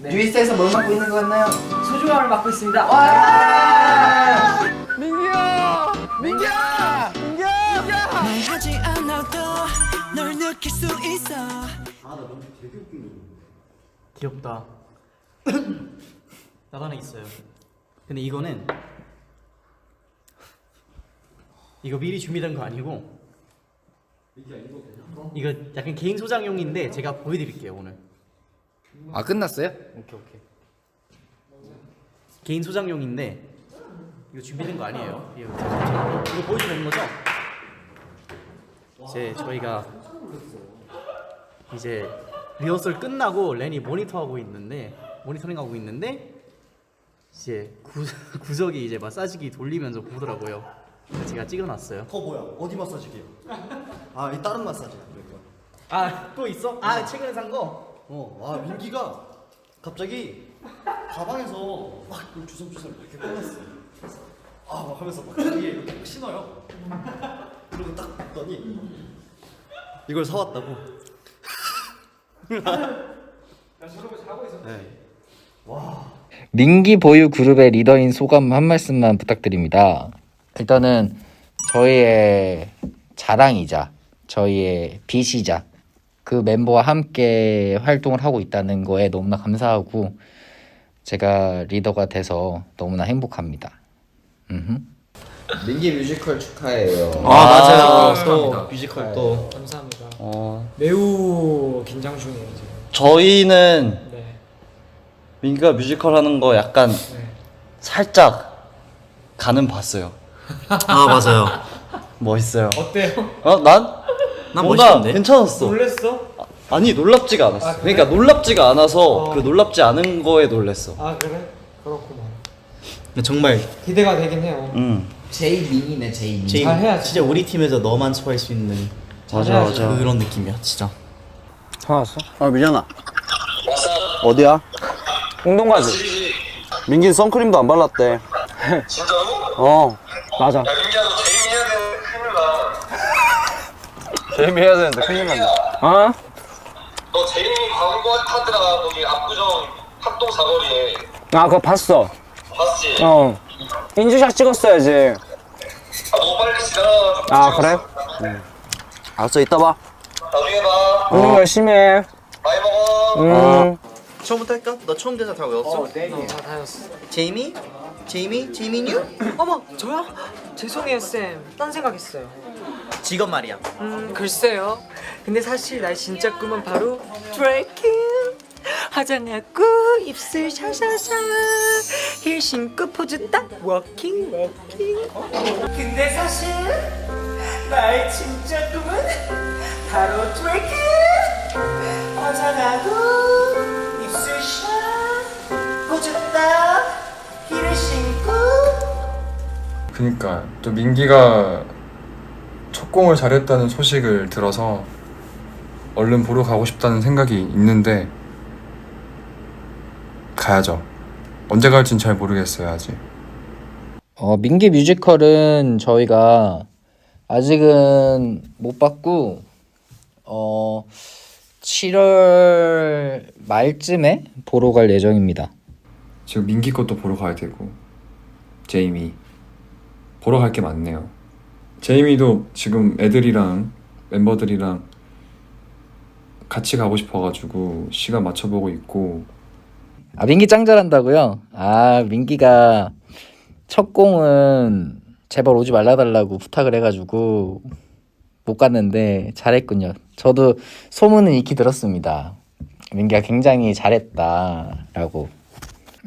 뉴이스트에서 뭘 맡고 있는 것 같나요? 소중함을 맡고 있습니다. 와! 민기야! 민기야! 말하지 않아도 널 느낄 수 있어 귀엽다. 나도 하나 있어요. 근데 이거는 이거 미리 준비된 거 아니고 이거 약간 개인 소장용인데 제가 보여드릴게요 오늘. 아 끝났어요? 오케이 오케이. 개인 소장용인데 이거 준비된 거 아니에요. 이거, 이거 보여주는 거죠? 이제 저희가 이제 리허설 끝나고 렌이 모니터하고 있는데 모니터링하고 있는데 이제 구, 구석이 이제 마사지기 돌리면서 보더라고요. 제가 찍어놨어요. 어 뭐야? 어디 마사지기야? 아, 이 다른 마사지야. 그러니까. 아 또 있어? 아 최근에 산 거? 어, 아 민기가 갑자기 가방에서 막 이걸 주섬주섬 이렇게 꺼냈어. 아, 막 하면서 막 다리에 이렇게 막 신어요. 그리고 딱 봤더니 이걸 사왔다고. 네. 민기 보유 그룹의 리더인 소감 한 말씀만 부탁드립니다. 일단은 저희의 자랑이자 저희의 빛이자 그 멤버와 함께 활동을 하고 있다는 거에 너무나 감사하고 제가 리더가 돼서 너무나 행복합니다. 음흠. 민기 뮤지컬 축하해요. 아, 맞아요. 또 뮤지컬 또. 감사합니다. 어, 매우 긴장 중이에요 지금. 저희는 네. 민기가 뮤지컬 하는 거 약간 네. 살짝 가는 봤어요. 아 맞아요. 멋있어요. 어때요? 어 난? 난 뭔가 멋있는데? 괜찮았어. 놀랬어? 아니 놀랍지가 않았어. 아, 그래? 그러니까 놀랍지가 않아서 어. 그 놀랍지 않은 거에 놀랬어. 아 그래? 그렇구만. 정말 기대가 되긴 해요. 응. 제이 민이네 제이 민. 제일 잘 해야지. 진짜 우리 팀에서 너만 소화할 수 있는 맞아 맞아. 그런 느낌이야 진짜. 아 민현아 어디야? 운동 가지 민기는 선크림도 안 발랐대 진짜로? 어 맞아 제이미 해야 되는데 큰일 났네 어? 너 제이미 광고 하더라 거기 압구정 합동 사거리에 아 그거 봤어 봤지? 어 인증샷 찍었어야지 아 너무 빨리 지나가가지고 아. 그래? 응 알았어 이따 봐 나중에 봐 운동 열심히 해 많이 먹어 응. 처음부터 할까? 너 처음 대사 다 외웠어? 어, 다 다녔어. 제이미? 제이미? 제이미 뉴? 어머, 저요? 죄송해요, 쌤. 딴 생각했어요. 직업 말이야. 음, 글쎄요. 근데 사실 날 진짜 꿈은 바로 드레이크. 화장하고 입술 샤샤샤 힐 신고 포즈 딱 워킹 워킹 근데 사실 나의 진짜 꿈은 바로 드레이크 화장하고 입술 샤 포즈 딱 힐을 신고 그니까 또 민기가 첫 공을 잘했다는 소식을 들어서 얼른 보러 가고 싶다는 생각이 있는데 가야죠. 언제 갈진 잘 모르겠어요 아직. 어, 민기 뮤지컬은 저희가 아직은 못 봤고 어 7월 말쯤에 보러 갈 예정입니다. 지금 민기 것도 보러 가야 되고 제이미 보러 갈 게 많네요. 제이미도 지금 애들이랑 멤버들이랑 같이 가고 싶어가지고 시간 맞춰보고 있고 아 민기 짱 잘한다고요? 아 민기가 첫 공은 제발 오지 말라달라고 부탁을 해가지고 못 갔는데 잘했군요. 저도 소문은 익히 들었습니다. 민기가 굉장히 잘했다라고.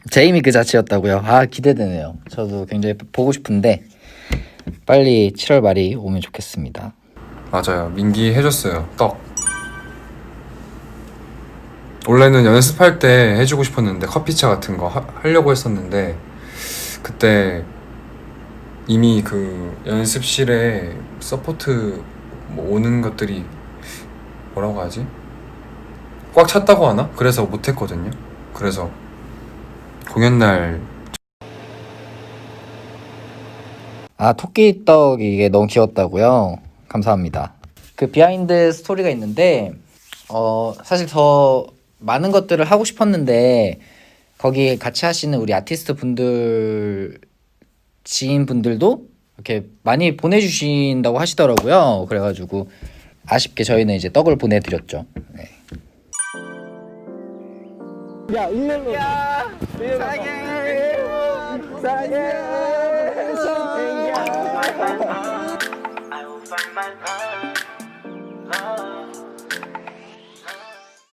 제이미 그 자체였다고요? 아 기대되네요. 저도 굉장히 보고 싶은데 빨리 7월 말이 오면 좋겠습니다. 맞아요. 민기 해줬어요. 떡. 원래는 연습할 때 해주고 싶었는데 커피차 같은 거 하, 하려고 했었는데 그때 이미 그 연습실에 서포트 뭐 오는 것들이 뭐라고 하지? 꽉 찼다고 하나? 그래서 못했거든요. 그래서 공연 날 아 토끼 떡이 이게 너무 귀엽다고요? 감사합니다. 그 비하인드 스토리가 있는데 어 사실 저 많은 것들을 하고 싶었는데 거기 같이 하시는 우리 아티스트 분들 지인 분들도 이렇게 많이 보내주신다고 하시더라고요. 그래가지고 아쉽게 저희는 이제 떡을 보내드렸죠. 네. 사랑해 사랑해 I will find my love.